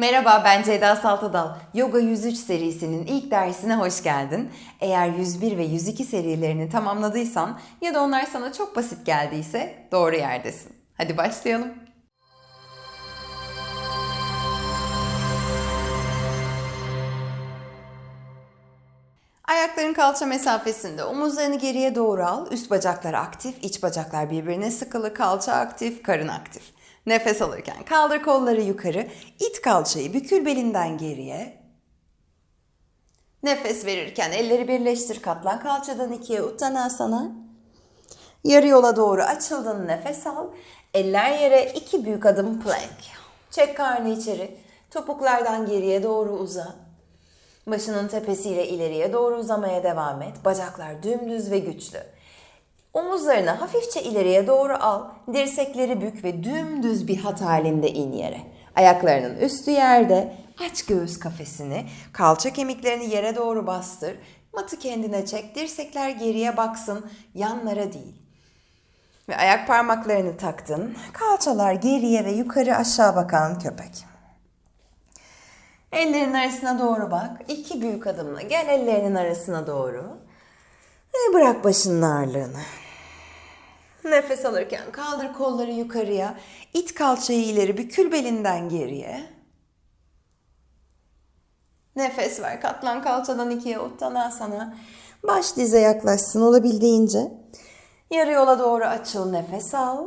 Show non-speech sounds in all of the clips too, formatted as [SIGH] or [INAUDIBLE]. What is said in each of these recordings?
Merhaba ben Ceyda Saltadal. Yoga 103 serisinin ilk dersine hoş geldin. Eğer 101 ve 102 serilerini tamamladıysan ya da onlar sana çok basit geldiyse doğru yerdesin. Hadi başlayalım. Ayakların kalça mesafesinde omuzlarını geriye doğru al. Üst bacaklar aktif, iç bacaklar birbirine sıkılı, kalça aktif, karın aktif. Nefes alırken kaldır kolları yukarı, it kalçayı bükül belinden geriye. Nefes verirken elleri birleştir, katlan kalçadan ikiye uttanasana. Yarı yola doğru açıldın, nefes al. Eller yere iki büyük adım plank. Çek karnı içeri, topuklardan geriye doğru uza. Başının tepesiyle ileriye doğru uzamaya devam et. Bacaklar dümdüz ve güçlü. Omuzlarını hafifçe ileriye doğru al. Dirsekleri bük ve dümdüz bir hat halinde in yere. Ayaklarının üstü yerde. Aç göğüs kafesini. Kalça kemiklerini yere doğru bastır. Matı kendine çek. Dirsekler geriye baksın. Yanlara değil. Ve ayak parmaklarını taktın. Kalçalar geriye ve yukarı aşağı bakan köpek. Ellerin arasına doğru bak. İki büyük adımla gel ellerinin arasına doğru. Ve bırak başının ağırlığını. Nefes alırken kaldır kolları yukarıya. İt kalçayı ileri bükül belinden geriye. Nefes ver. Katlan kalçadan ikiye uttanasana. Baş dize yaklaşsın olabildiğince. Yarı yola doğru açıl. Nefes al.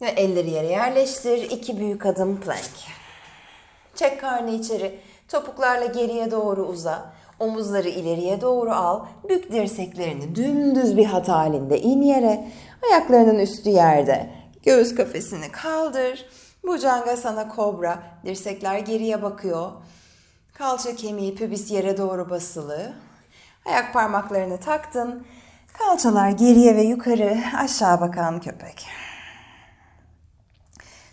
Ve elleri yere yerleştir. İki büyük adım plank. Çek karnı içeri. Topuklarla geriye doğru uza. Omuzları ileriye doğru al. Bük dirseklerini dümdüz bir hat halinde in yere. Ayaklarının üstü yerde. Göğüs kafesini kaldır. Bujanga sana kobra. Dirsekler geriye bakıyor. Kalça kemiği pübis yere doğru basılı. Ayak parmaklarını taktın. Kalçalar geriye ve yukarı aşağı bakan köpek.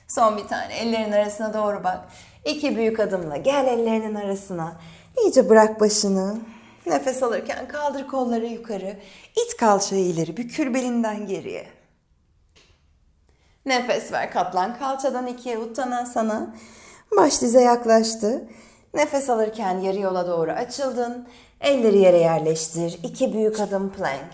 Son bir tane. Ellerin arasına doğru bak. İki büyük adımla gel ellerinin arasına. İyice bırak başını. Nefes alırken kaldır kolları yukarı. İt kalçayı ileri. Bükür belinden geriye. Nefes ver. Katlan kalçadan ikiye uttanasana. Baş dize yaklaştı. Nefes alırken yarı yola doğru açıldın. Elleri yere yerleştir. İki büyük adım plank.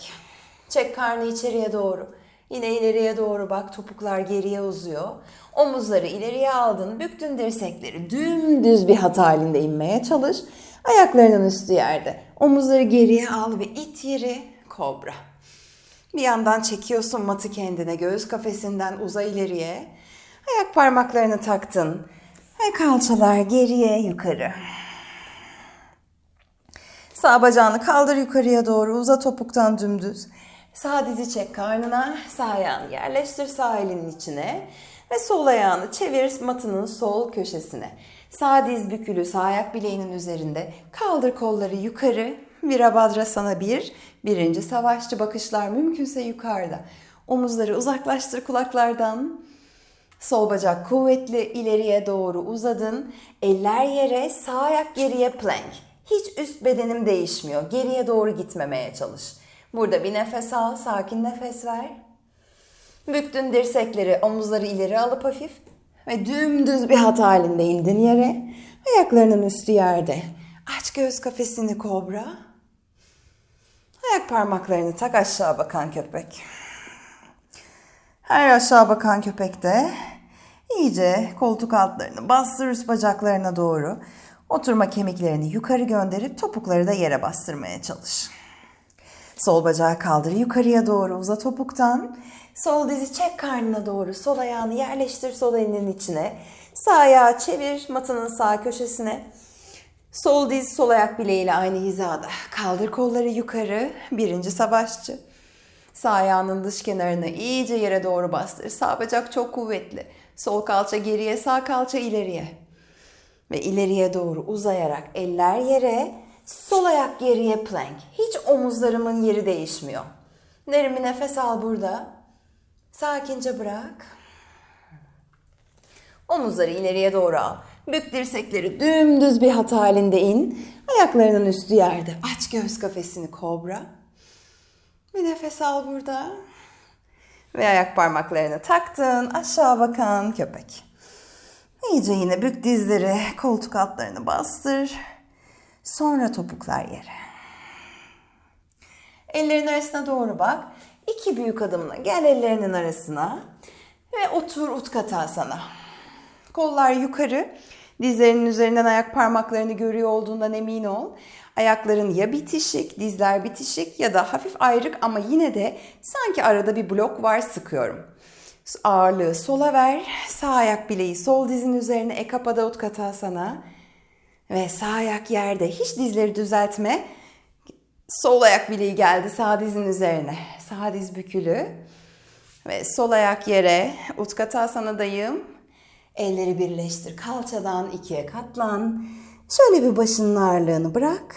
Çek karnı içeriye doğru. Yine ileriye doğru bak. Topuklar geriye uzuyor. Omuzları ileriye aldın. Büktün dirsekleri. Dümdüz bir hat halinde inmeye çalış. Ayaklarının üstü yerde. Omuzları geriye al ve it yeri kobra. Bir yandan çekiyorsun matı kendine. Göğüs kafesinden uza ileriye. Ayak parmaklarını taktın. Ve kalçalar geriye yukarı. Sağ bacağını kaldır yukarıya doğru. Uza topuktan dümdüz. Sağ dizi çek karnına. Sağ ayağını yerleştir sağ elinin içine. Ve sol ayağını çevir matının sol köşesine. Sağ diz bükülü sağ ayak bileğinin üzerinde. Kaldır kolları yukarı. Virabhadra sana bir. Birinci savaşçı bakışlar mümkünse yukarıda. Omuzları uzaklaştır kulaklardan. Sol bacak kuvvetli ileriye doğru uzadın. Eller yere, sağ ayak geriye plank. Hiç üst bedenim değişmiyor. Geriye doğru gitmemeye çalış. Burada bir nefes al, sakin nefes ver. Büktün dirsekleri, omuzları ileri alıp hafif ve dümdüz bir hat halinde indin yere. Ayaklarının üstü yerde. Aç göğüs kafesini kobra. Ayak parmaklarını tak aşağı bakan köpek. Her aşağı bakan köpekte iyice koltuk altlarını bastır üst bacaklarına doğru. Oturma kemiklerini yukarı gönderip topukları da yere bastırmaya çalış. Sol bacağı kaldır yukarıya doğru uza topuktan. Sol dizi çek karnına doğru. Sol ayağını yerleştir sol elinin içine. Sağ ayağı çevir matının sağ köşesine. Sol diz sol ayak bileğiyle aynı hizada. Kaldır kolları yukarı. Birinci savaşçı. Sağ ayağının dış kenarını iyice yere doğru bastır. Sağ bacak çok kuvvetli. Sol kalça geriye, sağ kalça ileriye. Ve ileriye doğru uzayarak eller yere, sol ayak geriye plank. Hiç omuzlarımın yeri değişmiyor. Derin bir nefes al burada. Sakince bırak. Omuzları ileriye doğru al. Bük dirsekleri dümdüz bir hat halinde in. Ayaklarının üstü yerde. Aç göğüs kafesini kobra. Bir nefes al burada. Ve ayak parmaklarını taktın. Aşağı bakan köpek. İyice yine bük dizleri, koltuk altlarını bastır. Sonra topuklar yere. Ellerin arasına doğru bak. İki büyük adımla gel ellerinin arasına ve otur Utkatasana. Kollar yukarı, dizlerinin üzerinden ayak parmaklarını görüyor olduğundan emin ol. Ayakların ya bitişik, dizler bitişik ya da hafif ayrık ama yine de sanki arada bir blok var sıkıyorum. Ağırlığı sola ver. Sağ ayak bileği sol dizin üzerine ekapada utkatasana. Ve sağ ayak yerde. Hiç dizleri düzeltme. Sol ayak bileği geldi sağ dizin üzerine. Sağ diz bükülü. Ve sol ayak yere. Utkatasana'dayım. Elleri birleştir. Kalçadan ikiye katlan. Şöyle bir başının ağırlığını bırak.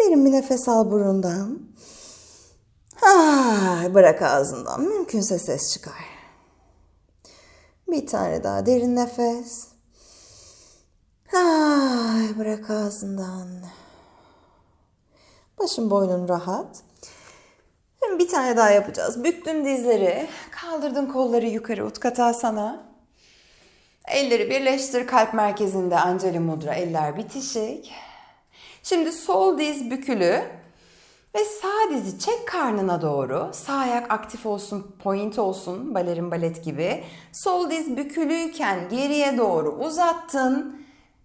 Derin bir nefes al burundan. Ah, bırak ağzından. Mümkünse ses çıkar. Bir tane daha derin nefes. Ah, bırak ağzından. Başın boynun rahat. Şimdi bir tane daha yapacağız. Büktün dizleri, kaldırdın kolları yukarı utkatasana. Elleri birleştir kalp merkezinde Anjali Mudra. Eller bitişik. Şimdi sol diz bükülü ve sağ dizi çek karnına doğru. Sağ ayak aktif olsun, point olsun, balerin balet gibi. Sol diz bükülüyken geriye doğru uzattın.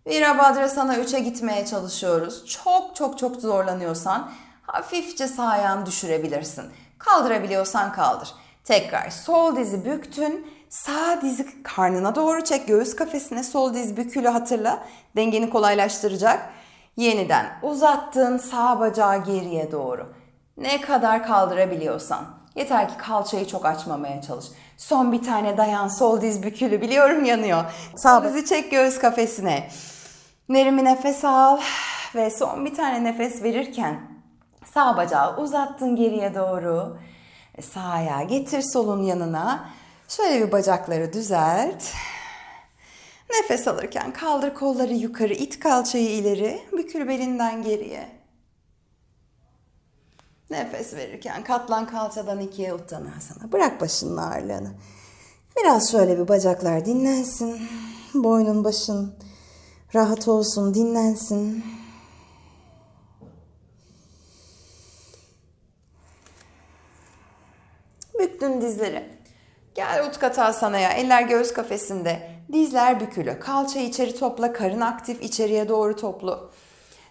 Virabhadrasana 3'e gitmeye çalışıyoruz. Çok çok çok zorlanıyorsan hafifçe sağ ayağını düşürebilirsin. Kaldırabiliyorsan kaldır. Tekrar sol dizi büktün. Sağ dizi karnına doğru çek. Göğüs kafesine sol diz bükülü hatırla. Dengeni kolaylaştıracak. Yeniden uzattın sağ bacağı geriye doğru. Ne kadar kaldırabiliyorsan. Yeter ki kalçayı çok açmamaya çalış. Son bir tane dayan sol diz bükülü biliyorum yanıyor. Sağ dizi çek göğüs kafesine. Derin bir nefes al ve son bir tane nefes verirken sağ bacağı uzattın geriye doğru. Ve Sağ ayağı getir solun yanına. Şöyle bir bacakları düzelt. Nefes alırken kaldır kolları yukarı, it kalçayı ileri, bükül belinden geriye. Nefes verirken katlan kalçadan ikiye uttanasana. Bırak başının ağırlığını. Biraz şöyle bir bacaklar dinlensin. Boynun başın rahat olsun, dinlensin. Büktün dizleri. Gel Utkatasana'ya. Eller göğüs kafesinde. Dizler bükülü. Kalça içeri topla. Karın aktif içeriye doğru toplu.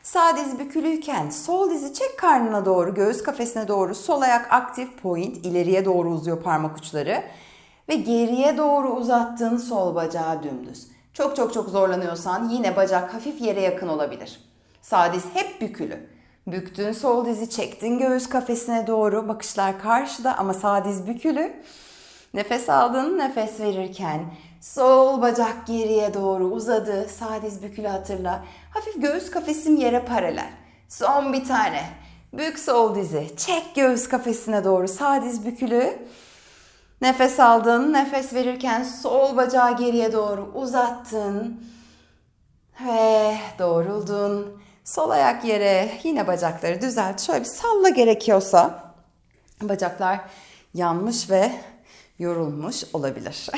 Sağ diz bükülüyken sol dizi çek karnına doğru, göğüs kafesine doğru. Sol ayak aktif point. ileriye doğru uzuyor parmak uçları. Ve geriye doğru uzattığın sol bacağı dümdüz. Çok çok çok zorlanıyorsan yine bacak hafif yere yakın olabilir. Sağ diz hep bükülü. Büktün sol dizi çektin göğüs kafesine doğru. Bakışlar karşıda ama sağ diz bükülü. Nefes aldın, nefes verirken sol bacak geriye doğru uzadı. Sağ diz bükülü hatırla. Hafif göğüs kafesim yere paralel. Son bir tane. Bük sol dizi. Çek göğüs kafesine doğru. Sağ diz bükülü. Nefes aldın, nefes verirken sol bacağı geriye doğru uzattın. Ve doğruldun. Sol ayak yere, yine bacakları düzelt. Şöyle bir salla gerekiyorsa. Bacaklar yanmış ve yorulmuş olabilir. [LAUGHS]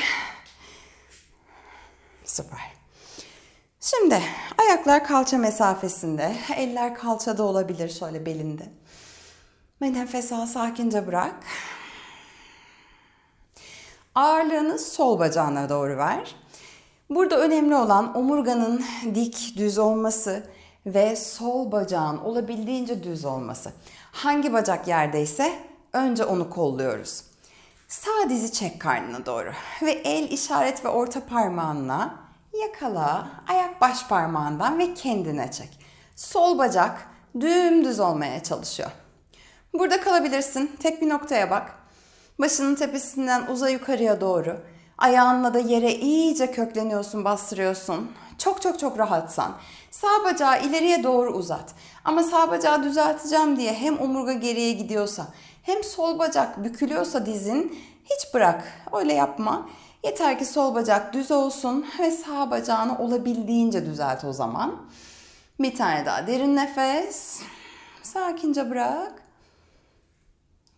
Süper. Şimdi ayaklar kalça mesafesinde, eller kalçada olabilir şöyle belinde. Ve nefes al sakince bırak. Ağırlığını sol bacağına doğru ver. Burada önemli olan omurganın dik, düz olması ve sol bacağın olabildiğince düz olması. Hangi bacak yerdeyse önce onu kolluyoruz. Sağ dizi çek karnına doğru ve el işaret ve orta parmağınla yakala ayak baş parmağından ve kendine çek. Sol bacak dümdüz olmaya çalışıyor. Burada kalabilirsin. Tek bir noktaya bak. Başının tepesinden uza yukarıya doğru. Ayağınla da yere iyice kökleniyorsun, bastırıyorsun. Çok çok çok rahatsan. Sağ bacağı ileriye doğru uzat. Ama sağ bacağı düzelteceğim diye hem omurga geriye gidiyorsa hem sol bacak bükülüyorsa dizin hiç bırak. Öyle yapma. Yeter ki sol bacak düz olsun ve sağ bacağını olabildiğince düzelt o zaman. Bir tane daha derin nefes. Sakince bırak.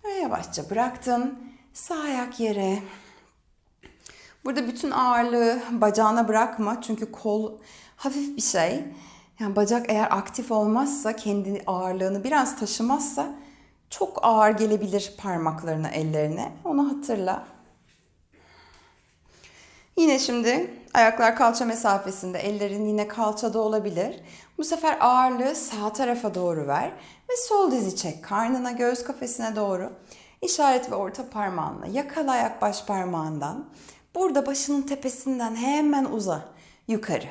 Ve yavaşça bıraktın. Sağ ayak yere. Burada bütün ağırlığı bacağına bırakma çünkü kol hafif bir şey. Yani bacak eğer aktif olmazsa, kendi ağırlığını biraz taşımazsa çok ağır gelebilir parmaklarına, ellerine. Onu hatırla. Yine şimdi ayaklar kalça mesafesinde, ellerin yine kalçada olabilir. Bu sefer ağırlığı sağ tarafa doğru ver ve sol dizi çek. Karnına, göğüs kafesine doğru. İşaret ve orta parmağınla yakala ayak baş parmağından. Burada başının tepesinden hemen uza yukarı.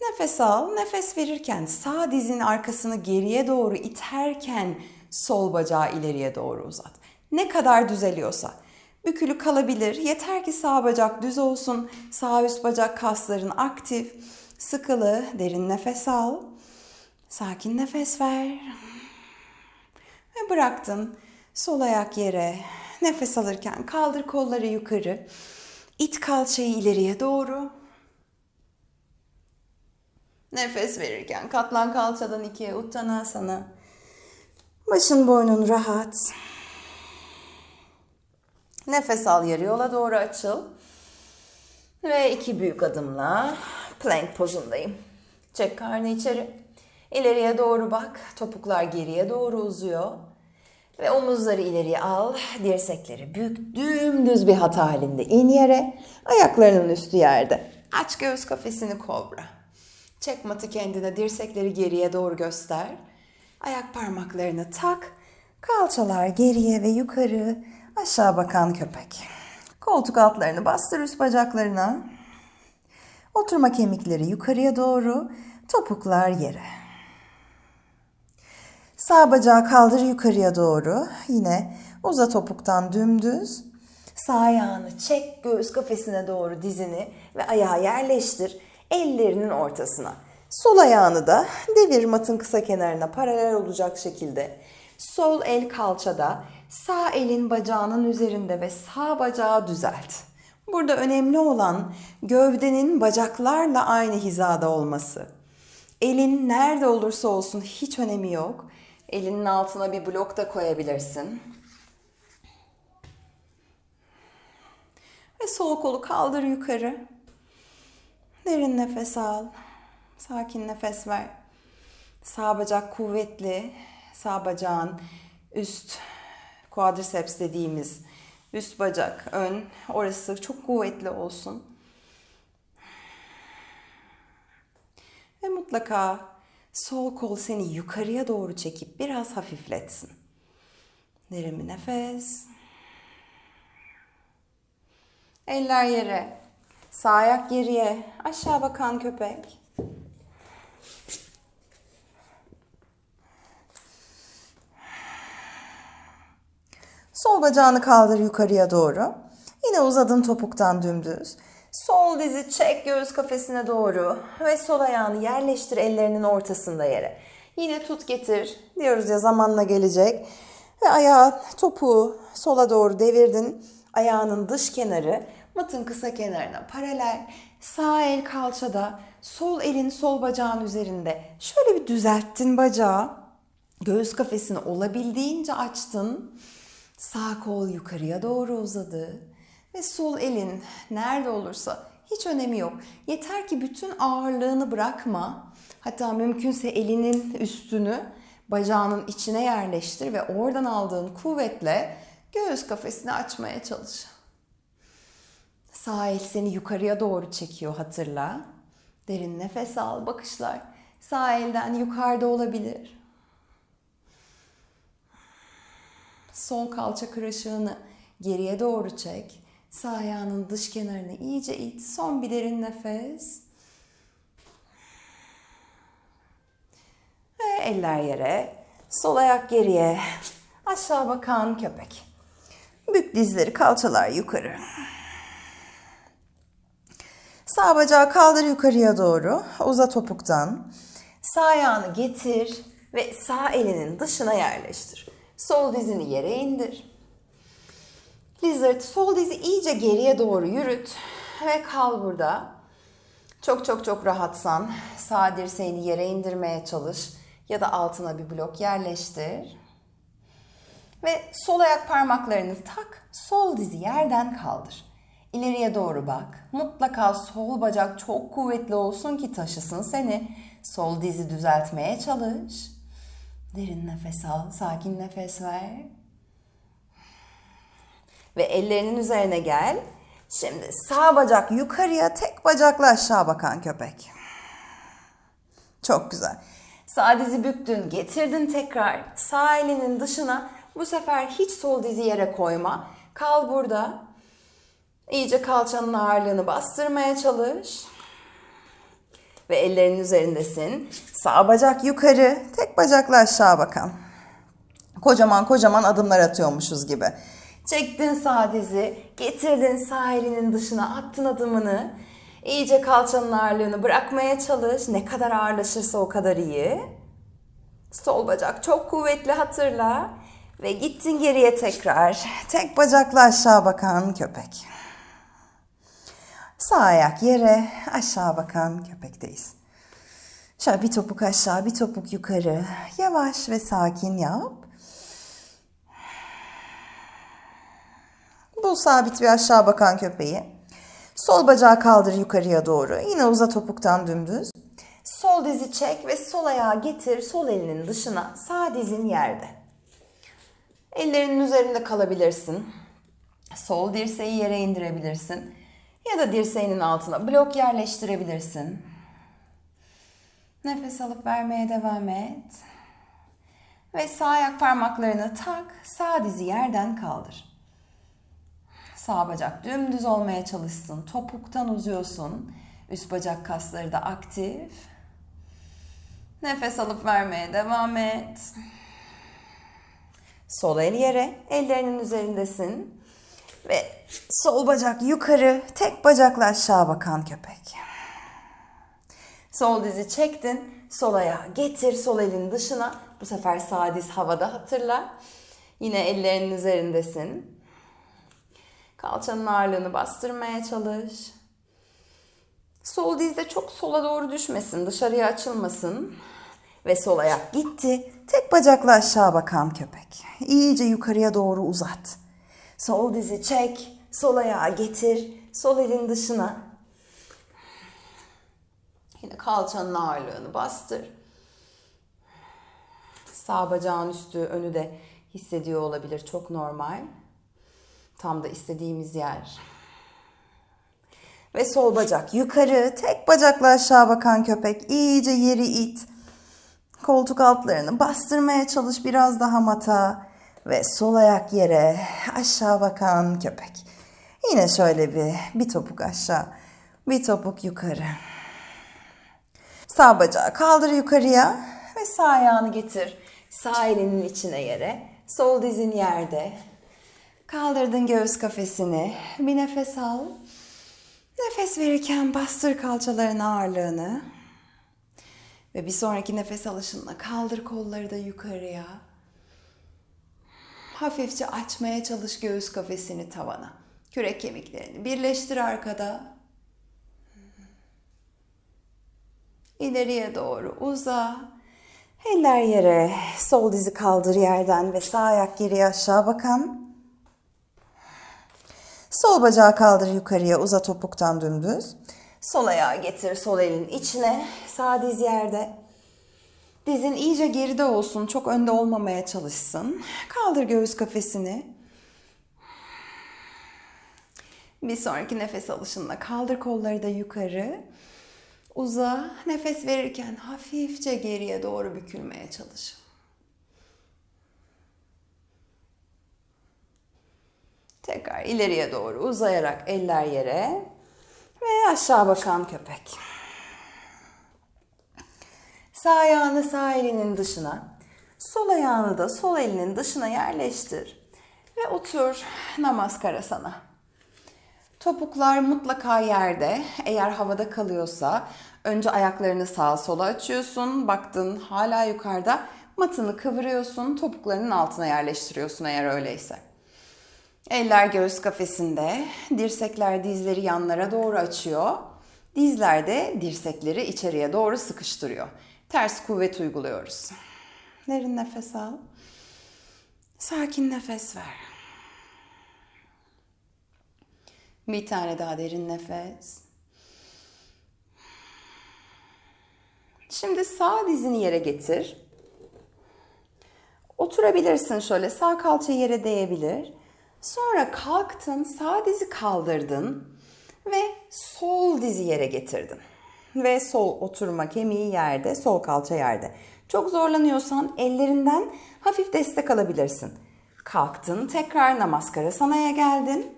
Nefes al, nefes verirken sağ dizin arkasını geriye doğru iterken sol bacağı ileriye doğru uzat. Ne kadar düzeliyorsa. Bükülü kalabilir. Yeter ki sağ bacak düz olsun. Sağ üst bacak kasların aktif. Sıkılı, derin nefes al. Sakin nefes ver. Ve bıraktın. Sol ayak yere. Nefes alırken kaldır kolları yukarı. İt kalçayı ileriye doğru. Nefes verirken katlan kalçadan ikiye uttanasana. Başın boynun rahat. Nefes al yarı yola doğru açıl. Ve iki büyük adımla plank pozundayım. Çek karnı içeri. İleriye doğru bak. Topuklar geriye doğru uzuyor. Ve omuzları ileriye al. Dirsekleri bük dümdüz bir hat halinde in yere. Ayaklarının üstü yerde. Aç göğüs kafesini kobra. Çek matı kendine. Dirsekleri geriye doğru göster. Ayak parmaklarını tak. Kalçalar geriye ve yukarı. Aşağı bakan köpek. Koltuk altlarını bastır üst bacaklarına. Oturma kemikleri yukarıya doğru. Topuklar yere. Sağ bacağı kaldır yukarıya doğru. Yine uza topuktan dümdüz. Sağ ayağını çek göğüs kafesine doğru dizini ve ayağı yerleştir ellerinin ortasına. Sol ayağını da devir matın kısa kenarına paralel olacak şekilde. Sol el kalçada, sağ elin bacağının üzerinde ve sağ bacağı düzelt. Burada önemli olan gövdenin bacaklarla aynı hizada olması. Elin nerede olursa olsun hiç önemi yok. Elinin altına bir blok da koyabilirsin. Ve sol kolu kaldır yukarı. Derin nefes al. Sakin nefes ver. Sağ bacak kuvvetli. Sağ bacağın üst quadriceps dediğimiz üst bacak ön orası çok kuvvetli olsun. Ve mutlaka sol kol seni yukarıya doğru çekip biraz hafifletsin. Derin bir nefes. Eller yere. Sağ ayak geriye. Aşağı bakan köpek. Sol bacağını kaldır yukarıya doğru. Yine uzadın topuktan dümdüz. Sol dizi çek göğüs kafesine doğru ve sol ayağını yerleştir ellerinin ortasında yere. Yine tut getir diyoruz ya zamanla gelecek. Ve ayağı topuğu sola doğru devirdin. Ayağının dış kenarı matın kısa kenarına paralel. Sağ el kalçada, sol elin sol bacağın üzerinde. Şöyle bir düzelttin bacağı. Göğüs kafesini olabildiğince açtın. Sağ kol yukarıya doğru uzadı. Ve sol elin nerede olursa hiç önemi yok. Yeter ki bütün ağırlığını bırakma. Hatta mümkünse elinin üstünü bacağının içine yerleştir ve oradan aldığın kuvvetle göğüs kafesini açmaya çalış. Sağ el seni yukarıya doğru çekiyor hatırla. Derin nefes al bakışlar. Sağ elden yukarıda olabilir. Sol kalça kırışığını geriye doğru çek. Sağ ayağının dış kenarını iyice it. Son bir derin nefes. Ve eller yere. Sol ayak geriye. Aşağı bakan köpek. Bük dizleri, kalçalar yukarı. Sağ bacağı kaldır yukarıya doğru. Uza topuktan. Sağ ayağını getir ve sağ elinin dışına yerleştir. Sol dizini yere indir. Lizard sol dizi iyice geriye doğru yürüt ve kal burada. Çok çok çok rahatsan sağ dirseğini yere indirmeye çalış ya da altına bir blok yerleştir. Ve sol ayak parmaklarını tak, sol dizi yerden kaldır. İleriye doğru bak. Mutlaka sol bacak çok kuvvetli olsun ki taşısın seni. Sol dizi düzeltmeye çalış. Derin nefes al, sakin nefes ver. Ve ellerinin üzerine gel. Şimdi sağ bacak yukarıya, tek bacakla aşağı bakan köpek. Çok güzel. Sağ dizi büktün, getirdin tekrar. Sağ elinin dışına bu sefer hiç sol dizi yere koyma. Kal burada. İyice kalçanın ağırlığını bastırmaya çalış. Ve ellerin üzerindesin. Sağ bacak yukarı, tek bacakla aşağı bakan. Kocaman kocaman adımlar atıyormuşuz gibi. Çektin sağ dizi, getirdin sağ elinin dışına, attın adımını. İyice kalçanın ağırlığını bırakmaya çalış. Ne kadar ağırlaşırsa o kadar iyi. Sol bacak çok kuvvetli hatırla. Ve gittin geriye tekrar. Tek bacakla aşağı bakan köpek. Sağ ayak yere, aşağı bakan köpekteyiz. Şöyle bir topuk aşağı, bir topuk yukarı. Yavaş ve sakin yap. Bul sabit bir aşağı bakan köpeği. Sol bacağı kaldır yukarıya doğru. Yine uzat topuktan dümdüz. Sol dizi çek ve sol ayağı getir sol elinin dışına. Sağ dizin yerde. Ellerinin üzerinde kalabilirsin. Sol dirseği yere indirebilirsin. Ya da dirseğinin altına blok yerleştirebilirsin. Nefes alıp vermeye devam et. Ve sağ ayak parmaklarını tak, sağ dizi yerden kaldır. Sağ bacak dümdüz olmaya çalışsın. Topuktan uzuyorsun. Üst bacak kasları da aktif. Nefes alıp vermeye devam et. Sol el yere, ellerinin üzerindesin. Ve sol bacak yukarı, tek bacakla aşağı bakan köpek. Sol dizi çektin, sol ayağı getir sol elin dışına. Bu sefer sağ diz havada hatırla. Yine ellerinin üzerindesin. Kalçanın ağırlığını bastırmaya çalış. Sol dizde çok sola doğru düşmesin, dışarıya açılmasın. Ve sol ayak gitti. Tek bacakla aşağı bakan köpek. İyice yukarıya doğru uzat. Sol dizi çek, sol ayağı getir, sol elin dışına. Yine kalçanın ağırlığını bastır. Sağ bacağın üstü, önü de hissediyor olabilir. Çok normal. Tam da istediğimiz yer. Ve sol bacak yukarı, tek bacakla aşağı bakan köpek. İyice yeri it. Koltuk altlarını bastırmaya çalış biraz daha mata. Ve sol ayak yere, aşağı bakan köpek. Yine şöyle bir, bir topuk aşağı, bir topuk yukarı. Sağ bacağı kaldır yukarıya ve sağ ayağını getir. Sağ elinin içine yere, sol dizin yerde. Kaldırdın göğüs kafesini. Bir nefes al. Nefes verirken bastır kalçaların ağırlığını. Ve bir sonraki nefes alışınla kaldır kolları da yukarıya. Hafifçe açmaya çalış göğüs kafesini tavana. Kürek kemiklerini birleştir arkada. İleriye doğru uza. Eller yere, sol dizi kaldır yerden ve sağ ayak geriye aşağı bakan. Sol bacağı kaldır yukarıya, uzat topuktan dümdüz. Sol ayağı getir sol elin içine, sağ diz yerde. Dizin iyice geride olsun, çok önde olmamaya çalışsın. Kaldır göğüs kafesini. Bir sonraki nefes alışınla kaldır kolları da yukarı. Uza, nefes verirken hafifçe geriye doğru bükülmeye çalış. Tekrar ileriye doğru uzayarak eller yere ve aşağı bakan köpek. Sağ ayağını sağ elinin dışına, sol ayağını da sol elinin dışına yerleştir ve otur Namaskarasana. Topuklar mutlaka yerde. Eğer havada kalıyorsa önce ayaklarını sağa sola açıyorsun. Baktın hala yukarıda. Matını kıvırıyorsun. Topuklarının altına yerleştiriyorsun eğer öyleyse. Eller göğüs kafesinde. Dirsekler dizleri yanlara doğru açıyor. Dizler de dirsekleri içeriye doğru sıkıştırıyor. Ters kuvvet uyguluyoruz. Derin nefes al. Sakin nefes ver. Bir tane daha derin nefes. Şimdi sağ dizini yere getir. Oturabilirsin şöyle. Sağ kalça yere değebilir. Sonra kalktın, sağ dizi kaldırdın ve sol dizi yere getirdin. Ve sol oturma kemiği yerde, sol kalça yerde. Çok zorlanıyorsan ellerinden hafif destek alabilirsin. Kalktın, tekrar namaskara sanaya geldin.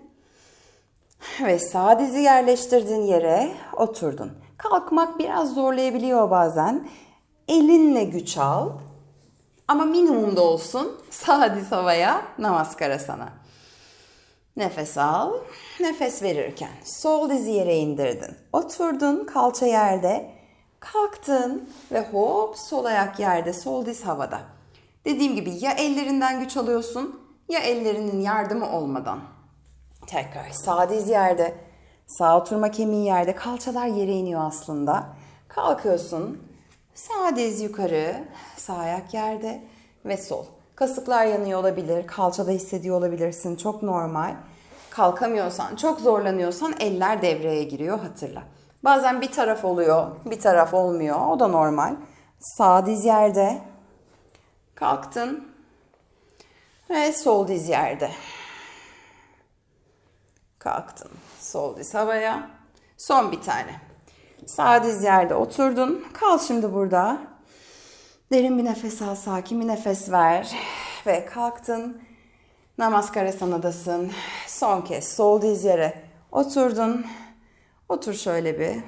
Ve sağ dizi yerleştirdiğin yere oturdun. Kalkmak biraz zorlayabiliyor bazen. Elinle güç al. Ama minimumda olsun. Sağ diz havaya, namaskara sana. Nefes al. Nefes verirken sol dizi yere indirdin. Oturdun, kalça yerde. Kalktın ve hop sol ayak yerde, sol diz havada. Dediğim gibi ya ellerinden güç alıyorsun ya ellerinin yardımı olmadan. Tekrar sağ diz yerde, sağ oturma kemiği yerde, kalçalar yere iniyor aslında. Kalkıyorsun, sağ diz yukarı, sağ ayak yerde ve sol. Kasıklar yanıyor olabilir, kalçada hissediyor olabilirsin, çok normal. Kalkamıyorsan, çok zorlanıyorsan eller devreye giriyor hatırla. Bazen bir taraf oluyor, bir taraf olmuyor, o da normal. Sağ diz yerde, kalktın ve sol diz yerde. Kalktın. Sol diz havaya. Son bir tane. Sağ diz yerde oturdun. Kal şimdi burada. Derin bir nefes al, sakin bir nefes ver. Ve kalktın. Namaskara sanadasın. Son kez sol diz yere oturdun. Otur şöyle bir.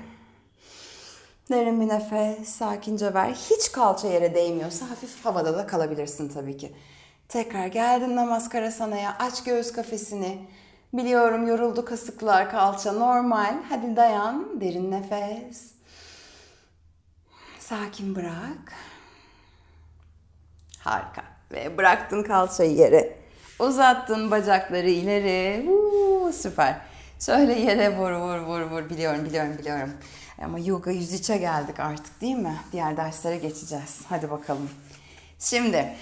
Derin bir nefes, sakince ver. Hiç kalça yere değmiyorsa hafif havada da kalabilirsin tabii ki. Tekrar geldin namaskara sanaya. Aç göğüs kafesini. Biliyorum yoruldu kasıklar, kalça normal. Hadi dayan, derin nefes. Sakin bırak. Harika. Ve bıraktın kalçayı yere. Uzattın bacakları ileri. Uuu, süper. Şöyle yere vur vur vur vur. Biliyorum biliyorum biliyorum. Ama yoga 103'e geldik artık değil mi? Diğer derslere geçeceğiz. Hadi bakalım. Şimdi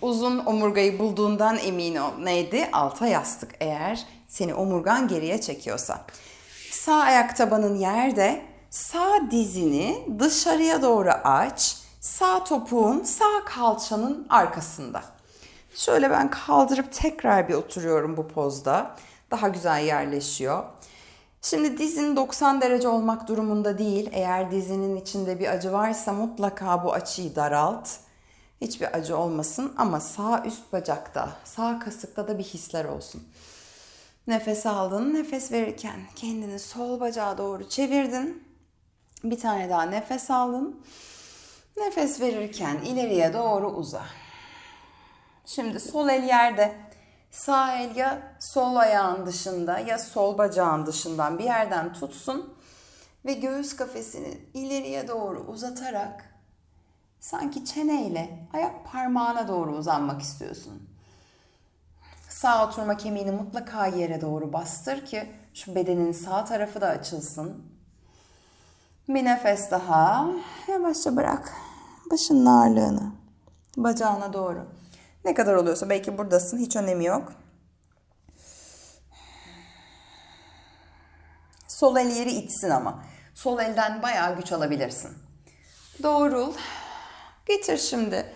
uzun omurgayı bulduğundan emin ol. Neydi? Alta yastık eğer seni omurgan geriye çekiyorsa. Sağ ayak tabanın yerde, sağ dizini dışarıya doğru aç. Sağ topuğun sağ kalçanın arkasında. Şöyle ben kaldırıp tekrar bir oturuyorum bu pozda. Daha güzel yerleşiyor. Şimdi dizin 90 derece olmak durumunda değil. Eğer dizinin içinde bir acı varsa mutlaka bu açıyı daralt. Hiçbir acı olmasın ama sağ üst bacakta, sağ kasıkta da bir hisler olsun. Nefes aldın, nefes verirken kendini sol bacağa doğru çevirdin. Bir tane daha nefes aldın. Nefes verirken ileriye doğru uza. Şimdi sol el yerde. Sağ el ya sol ayağın dışında ya sol bacağın dışından bir yerden tutsun ve göğüs kafesini ileriye doğru uzatarak sanki çeneyle ayak parmağına doğru uzanmak istiyorsun. Sağ oturma kemiğini mutlaka yere doğru bastır ki şu bedenin sağ tarafı da açılsın. Bir nefes daha. Yavaşça bırak. Başının ağırlığını. Bacağına doğru. Ne kadar oluyorsa belki buradasın. Hiç önemi yok. Sol el yeri itsin ama. Sol elden bayağı güç alabilirsin. Doğrul. Getir şimdi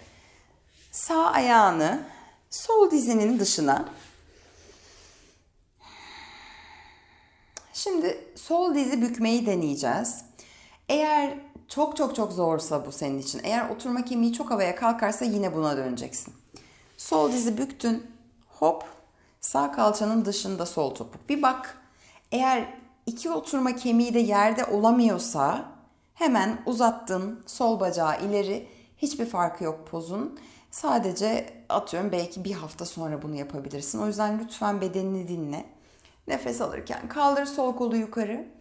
sağ ayağını sol dizinin dışına. Şimdi sol dizi bükmeyi deneyeceğiz. Eğer çok çok çok zorsa bu senin için, eğer oturma kemiği çok havaya kalkarsa yine buna döneceksin. Sol dizi büktün, hop, sağ kalçanın dışında sol topuk. Bir bak, eğer iki oturma kemiği de yerde olamıyorsa hemen uzattın sol bacağı ileri. Hiçbir farkı yok pozun. Sadece atıyorum belki bir hafta sonra bunu yapabilirsin. O yüzden lütfen bedenini dinle. Nefes alırken kaldır sol kolu yukarı.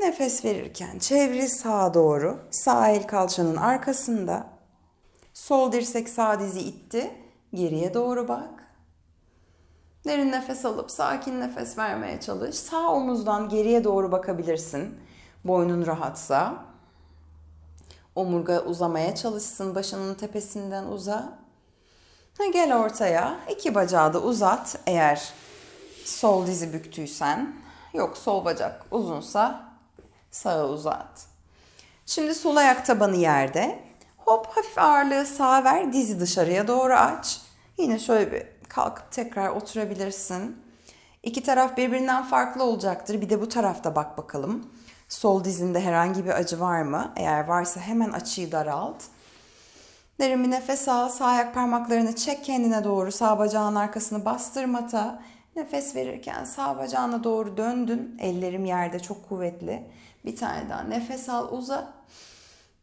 Nefes verirken çevir sağa doğru. Sağ el kalçanın arkasında. Sol dirsek sağ dizi itti. Geriye doğru bak. Derin nefes alıp sakin nefes vermeye çalış. Sağ omuzdan geriye doğru bakabilirsin. Boynun rahatsa. Omurga uzamaya çalışsın. Başının tepesinden uza. Ha, gel ortaya. İki bacağı da uzat eğer sol dizi büktüysen. Yok sol bacak uzunsa sağa uzat. Şimdi sol ayak tabanı yerde. Hop hafif ağırlığı sağa ver. Dizi dışarıya doğru aç. Yine şöyle bir kalkıp tekrar oturabilirsin. İki taraf birbirinden farklı olacaktır. Bir de bu tarafta bak bakalım. Sol dizinde herhangi bir acı var mı? Eğer varsa hemen açıyı daralt. Derin bir nefes al. Sağ ayak parmaklarını çek kendine doğru. Sağ bacağın arkasını bastır mata. Nefes verirken sağ bacağına doğru döndün. Ellerim yerde çok kuvvetli. Bir tane daha nefes al uza.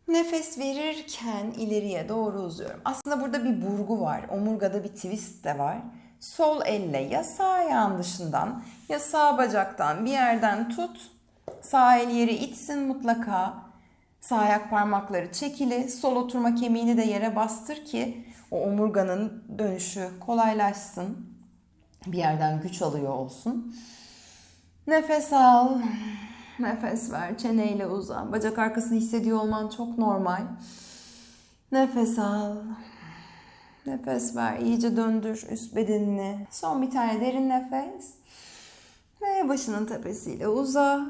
Nefes verirken ileriye doğru uzuyorum. Aslında burada bir burgu var. Omurgada bir twist de var. Sol elle ya sağ ayağın dışından ya sağ bacaktan bir yerden tut. Sağ el yeri itsin mutlaka. Sağ ayak parmakları çekili. Sol oturma kemiğini de yere bastır ki o omurganın dönüşü kolaylaşsın. Bir yerden güç alıyor olsun. Nefes al. Nefes ver. Çeneyle uzan. Bacak arkasını hissediyor olman çok normal. Nefes al. Nefes ver. İyice döndür üst bedenini. Son bir tane derin nefes. Ve başının tepesiyle uza.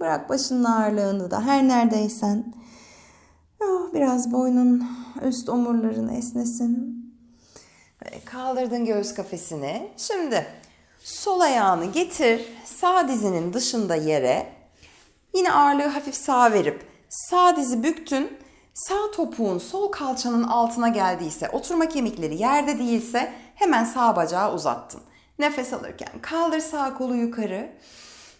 Bırak başının ağırlığını da her neredeysen. Oh, biraz boynun üst omurların esnesin. Kaldırdın göğüs kafesini. Şimdi sol ayağını getir. Sağ dizinin dışında yere. Yine ağırlığı hafif sağa verip sağ dizi büktün. Sağ topuğun sol kalçanın altına geldiyse, oturma kemikleri yerde değilse hemen sağ bacağı uzattın. Nefes alırken kaldır sağ kolu yukarı.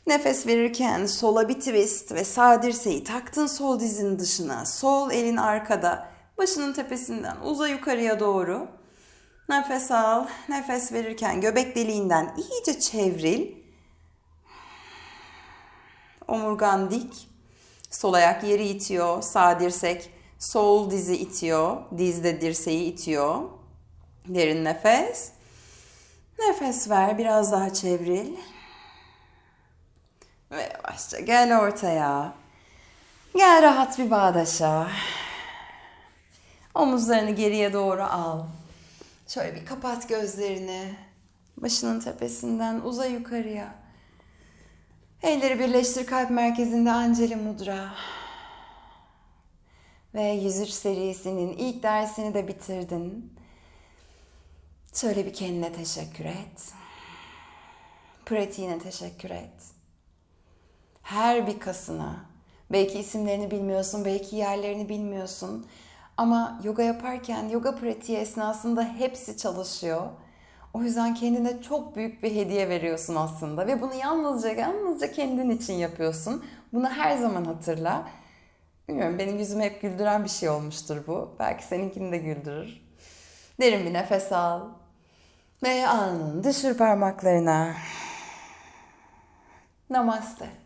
Nefes verirken sola bir twist ve sağ dirseği taktın sol dizinin dışına. Sol elin arkada. Başının tepesinden uza yukarıya doğru. Nefes al. Nefes verirken göbek deliğinden iyice çevril. Omurgan dik. Sol ayak yeri itiyor. Sağ dirsek sol dizi itiyor. Diz de dirseği itiyor. Derin nefes. Nefes ver. Biraz daha çevril. Ve yavaşça gel ortaya. Gel rahat bir bağdaşa. Omuzlarını geriye doğru al. Şöyle bir kapat gözlerini. Başının tepesinden uza yukarıya. Elleri birleştir kalp merkezinde Anceli Mudra. Ve 103 serisinin ilk dersini de bitirdin. Şöyle bir kendine teşekkür et. Pratiğine teşekkür et. Her bir kasına. Belki isimlerini bilmiyorsun, belki yerlerini bilmiyorsun. Ama yoga yaparken yoga pratiği esnasında hepsi çalışıyor. O yüzden kendine çok büyük bir hediye veriyorsun aslında ve bunu yalnızca yalnızca kendin için yapıyorsun. Bunu her zaman hatırla. Bilmiyorum benim yüzümü hep güldüren bir şey olmuştur bu. Belki seninkini de güldürür. Derin bir nefes al. Ve alnını düşür parmaklarına. Namaste.